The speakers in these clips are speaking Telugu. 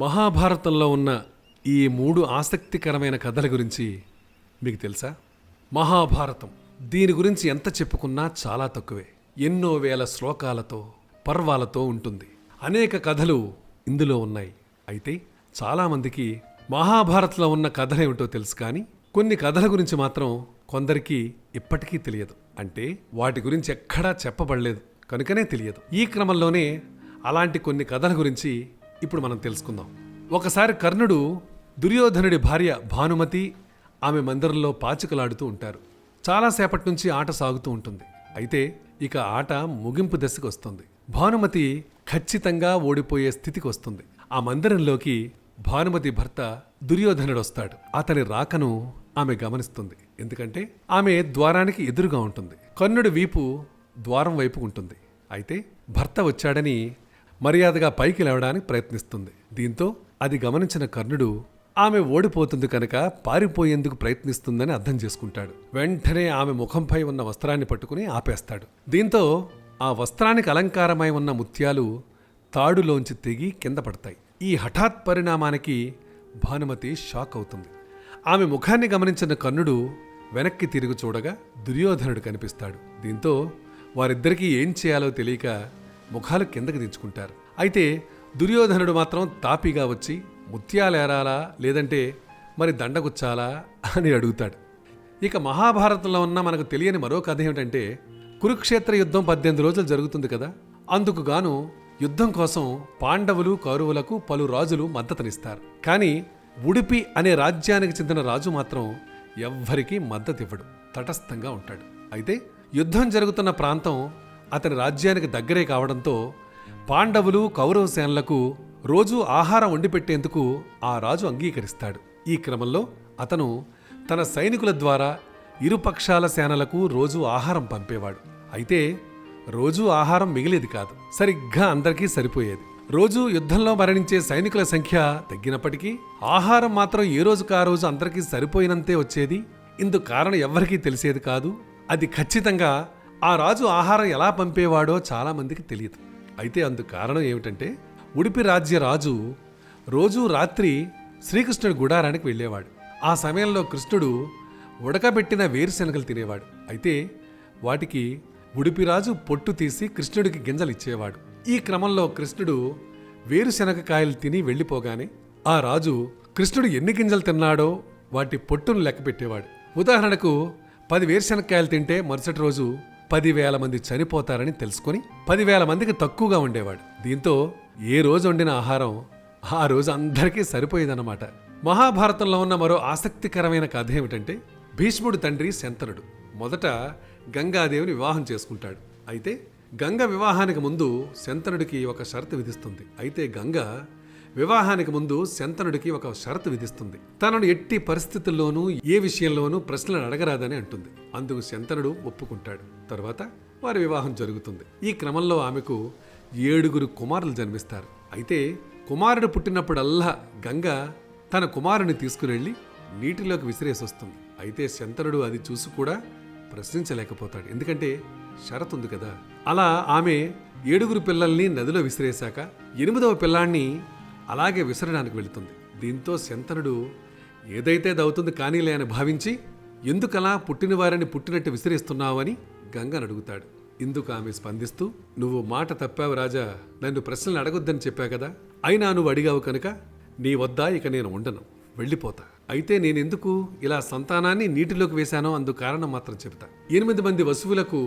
మహాభారతంలో ఉన్న ఈ మూడు ఆసక్తికరమైన కథల గురించి మీకు తెలుసా? మహాభారతం దీని గురించి ఎంత చెప్పుకున్నా చాలా తక్కువే. ఎన్నో వేల శ్లోకాలతో పర్వాలతో ఉంటుంది. అనేక కథలు ఇందులో ఉన్నాయి. అయితే చాలామందికి మహాభారత్లో ఉన్న కథలేమిటో తెలుసు కానీ కొన్ని కథల గురించి మాత్రం కొందరికి ఇప్పటికీ తెలియదు. అంటే వాటి గురించి ఎక్కడా చెప్పబడలేదు. కనుకనే తెలియదు. ఈ క్రమంలోనే అలాంటి కొన్ని కథల గురించి ఇప్పుడు మనం తెలుసుకుందాం. ఒకసారి కర్ణుడు దుర్యోధనుడి భార్య భానుమతి ఆమె మందిరంలో పాచికలాడుతూ ఉంటారు. చాలాసేపటి నుంచి ఆట సాగుతూ ఉంటుంది. అయితే ఇక ఆట ముగింపు దశకు వస్తుంది. భానుమతి ఖచ్చితంగా ఓడిపోయే స్థితికి వస్తుంది. ఆ మందిరంలోకి భానుమతి భర్త దుర్యోధనుడు వస్తాడు. అతని రాకను ఆమె గమనిస్తుంది. ఎందుకంటే ఆమె ద్వారానికి ఎదురుగా ఉంటుంది. కర్ణుడి వీపు ద్వారం వైపు ఉంటుంది. అయితే భర్త వచ్చాడని మర్యాదగా పైకి లేవడానికి ప్రయత్నిస్తుంది. దీంతో అది గమనించిన కర్ణుడు ఆమె ఓడిపోతుంది కనుక పారిపోయేందుకు ప్రయత్నిస్తుందని అర్థం చేసుకుంటాడు. వెంటనే ఆమె ముఖంపై ఉన్న వస్త్రాన్ని పట్టుకుని ఆపేస్తాడు. దీంతో ఆ వస్త్రానికి అలంకారమై ఉన్న ముత్యాలు తాడులోంచి తెగి కింద పడతాయి. ఈ హఠాత్ పరిణామానికి భానుమతి షాక్ అవుతుంది. ఆమె ముఖాన్ని గమనించిన కర్ణుడు వెనక్కి తిరిగి చూడగా దుర్యోధనుడు కనిపిస్తాడు. దీంతో వారిద్దరికీ ఏం చేయాలో తెలియక ముఖాలు కిందకి దించుకుంటారు. అయితే దుర్యోధనుడు మాత్రం తాపీగా వచ్చి ముత్యాలేరాలా? లేదంటే మరి దండగుచ్చాలా? అని అడుగుతాడు. ఇక మహాభారతంలో ఉన్న మనకు తెలియని మరో కథ ఏమిటంటే కురుక్షేత్ర యుద్ధం పద్దెనిమిది రోజులు జరుగుతుంది కదా? అందుకు గాను యుద్ధం కోసం పాండవులు కౌరవులకు పలు రాజులు మద్దతునిస్తారు. కానీ ఉడిపి అనే రాజ్యానికి చెందిన రాజు మాత్రం ఎవ్వరికీ మద్దతివ్వడు. తటస్థంగా ఉంటాడు. అయితే యుద్ధం జరుగుతున్న ప్రాంతం అతని రాజ్యానికి దగ్గరే కావడంతో పాండవులు కౌరవ సేనలకు రోజు ఆహారం వండిపెట్టేందుకు ఆ రాజు అంగీకరిస్తాడు. ఈ క్రమంలో అతను తన సైనికుల ద్వారా ఇరుపక్షాల సేనలకు రోజు ఆహారం పంపేవాడు. అయితే రోజూ ఆహారం మిగిలేది కాదు సరిగ్గా అందరికీ సరిపోయేది. రోజు యుద్ధంలో మరణించే సైనికుల సంఖ్య తగ్గినప్పటికీ ఆహారం మాత్రం ఏ రోజుకు ఆ రోజు అందరికీ సరిపోయినంతే వచ్చేది. ఇందుకు కారణం ఎవ్వరికీ తెలిసేది కాదు. అది ఖచ్చితంగా ఆ రాజు ఆహారం ఎలా పంపేవాడో చాలామందికి తెలియదు. అయితే అందుకు కారణం ఏమిటంటే ఉడిపి రాజ్య రాజు రోజూ రాత్రి శ్రీకృష్ణుడి గుడారానికి వెళ్ళేవాడు. ఆ సమయంలో కృష్ణుడు ఉడకబెట్టిన వేరుశనగలు తినేవాడు. అయితే వాటికి ఉడిపిరాజు పొట్టు తీసి కృష్ణుడికి గింజలు ఇచ్చేవాడు. ఈ క్రమంలో కృష్ణుడు వేరుశనగ కాయలు తిని వెళ్ళిపోగానే ఆ రాజు కృష్ణుడు ఎన్ని గింజలు తిన్నాడో వాటి పొట్టును లెక్క పెట్టేవాడు ఉదాహరణకు పది వేరుశనగకాయలు తింటే మరుసటి రోజు పదివేల మంది చనిపోతారని తెలుసుకొని పదివేల మందికి తక్కువగా ఉండేవాడు. దీంతో ఏ రోజు వండిన ఆహారం ఆ రోజు అందరికీ సరిపోయేదన్నమాట. మహాభారతంలో ఉన్న మరో ఆసక్తికరమైన కథ ఏమిటంటే భీష్ముడు తండ్రి శంతనుడు. మొదట గంగాదేవిని వివాహం చేసుకుంటాడు. అయితే గంగ వివాహానికి ముందు శంతనుడికి ఒక షరతు విధిస్తుంది. అయితే గంగ వివాహానికి ముందు శంతనుడికి ఒక షరతు విధిస్తుంది. తనను ఎట్టి పరిస్థితుల్లోనూ ఏ విషయంలోనూ ప్రశ్నలు అడగరాదని అంటుంది. అందుకు శంతనుడు ఒప్పుకుంటాడు. తర్వాత వారి వివాహం జరుగుతుంది. ఈ క్రమంలో ఆమెకు ఏడుగురు కుమారులు జన్మిస్తారు. అయితే కుమారుడు పుట్టినప్పుడల్లా గంగ తన కుమారుని తీసుకువెళ్ళి నీటిలోకి విసిరేసి వస్తుంది. అయితే శంతనుడు అది చూసి కూడా ప్రశ్నించలేకపోతాడు. ఎందుకంటే షరత్ ఉంది కదా. అలా ఆమె ఏడుగురు పిల్లల్ని నదిలో విసిరేశాక ఎనిమిదవ పిల్లాన్ని అలాగే విసరడానికి వెళుతుంది. దీంతో శంతనుడు ఏదైతే దవుతుంది కానీలే అని భావించి ఎందుకలా పుట్టిన వారిని పుట్టినట్టు విసిరేస్తున్నావని గంగను అడుగుతాడు. ఇందుకు ఆమె స్పందిస్తూ నువ్వు మాట తప్పావు రాజా నన్ను ప్రశ్నలు అడగొద్దని చెప్పా కదా అయినా నువ్వు అడిగావు కనుక నీ వద్ద ఇక నేను ఉండను వెళ్ళిపోతా. అయితే నేనెందుకు ఇలా సంతానాన్ని నీటిలోకి వేశానో అందు కారణం మాత్రం చెబుతా ఎనిమిది మంది వసువులకు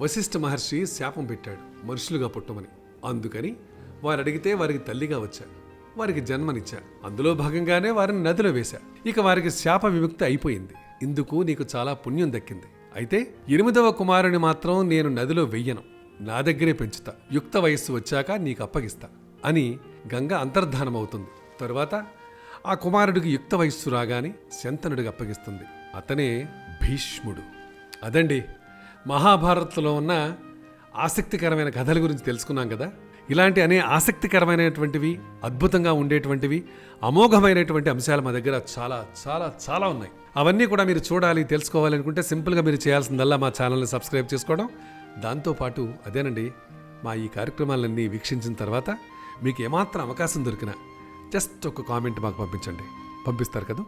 వశిష్ఠ మహర్షి శాపం పెట్టాడు మనుషులుగా పుట్టమని. అందుకని వారు అడిగితే వారికి తల్లిగా వచ్చాడు వారికి జన్మనిచ్చా. అందులో భాగంగానే వారిని నదిలో వేశా. ఇక వారికి శాప విముక్తి అయిపోయింది. ఇందుకు నీకు చాలా పుణ్యం దక్కింది. అయితే ఎనిమిదవ కుమారుని మాత్రం నేను నదిలో వెయ్యను. నా దగ్గరే పెంచుతా. యుక్త వయస్సు వచ్చాక నీకు అప్పగిస్తా అని గంగ అంతర్ధానమవుతుంది. తరువాత ఆ కుమారుడికి యుక్త వయస్సు రాగానే శంతనుడికి అప్పగిస్తుంది. అతనే భీష్ముడు. అదండి మహాభారత్లో ఉన్న ఆసక్తికరమైన కథల గురించి తెలుసుకున్నాం కదా? ఇలాంటి అనే ఆసక్తికరమైనటువంటివి అద్భుతంగా ఉండేటువంటివి అమోఘమైనటువంటి అంశాలు మా దగ్గర చాలా చాలా చాలా ఉన్నాయి. అవన్నీ కూడా మీరు చూడాలి తెలుసుకోవాలి అనుకుంటే సింపుల్గా మీరు చేయాల్సిందల్లా మా ఛానల్ని సబ్స్క్రైబ్ చేసుకోవడం. దాంతోపాటు అదేనండి మా ఈ కార్యక్రమాలన్నీ వీక్షించిన తర్వాత మీకు ఏమాత్రం అవకాశం దొరికినా జస్ట్ ఒక కామెంట్ మాకు పంపించండి. పంపిస్తారు కదా?